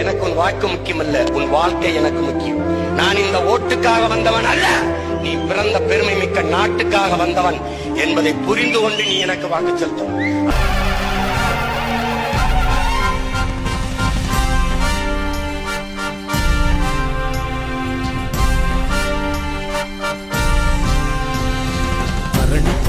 எனக்கு உன் வாக்கு முக்கியம் அல்ல உன் வாழ்க்கை எனக்கு முக்கியம். நான் இந்த ஓட்டுக்காக வந்தவன் அல்ல. நீ பிறந்த பெருமை மிக்க நாட்டுக்காக வந்தவன் என்பதை புரிந்து கொண்டு நீ எனக்கு வாக்கு செலுத்தும்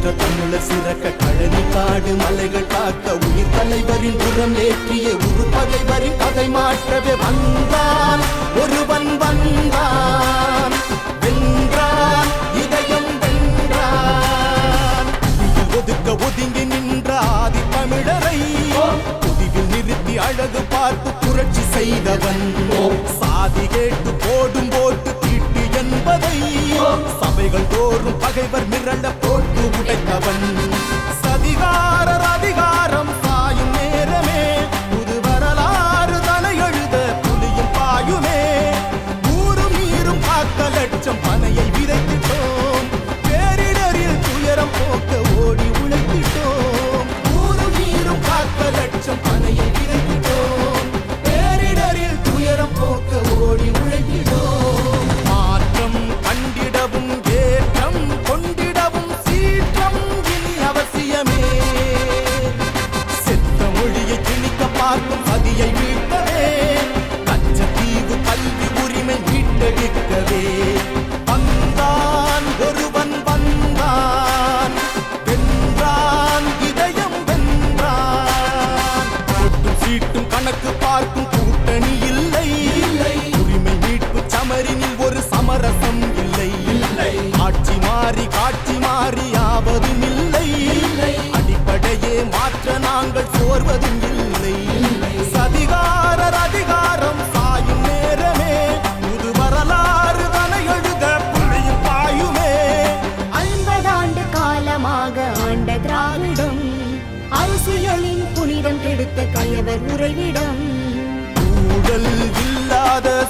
தரணி போற்ற தமிழர் சிறக்க கழனி காடு மலைகள் காக்க உயிர் தலைவரின் புறம் ஏற்றிய உரு பகைவரின் கதை மாற்றவே வந்தான். ஒருவன் வந்தான். வென்றான். இதயம் வென்றான். ஒதுக்க ஒதுங்கி நின்ற ஆதி தமிழரை புதிவில் நிறுத்தி அழகு பார்த்து புரட்சி செய்தவன். சாதி கேட்டு போடும் போட்டு பகைகள் தோறும் பகைவர் மிரண்ட போட்டு உடைத்தவன். திணிக்க பார்க்கும் சதியை மீட்கவே கச்சத்தீவு கல்வி உரிமை மீட்டெடுக்கவே. வந்தான் ஒருவன் வந்தான். வென்றான் இதயம் வென்றான். கொட்டும் சீட்டும் கணக்கு பார்க்கும் கூட்டணி இல்லை. உரிமை மீட்பு சமரினில் ஒரு சமரசம் இல்லை. ஆட்சி மாறி காட்சி மாறி ஆவதும் இல்லை. அடிப்படையே மாற்ற நாங்கள் சோர்வதும் இல்லை கயவர் உறைவிடம். ஊழல் இல்லாத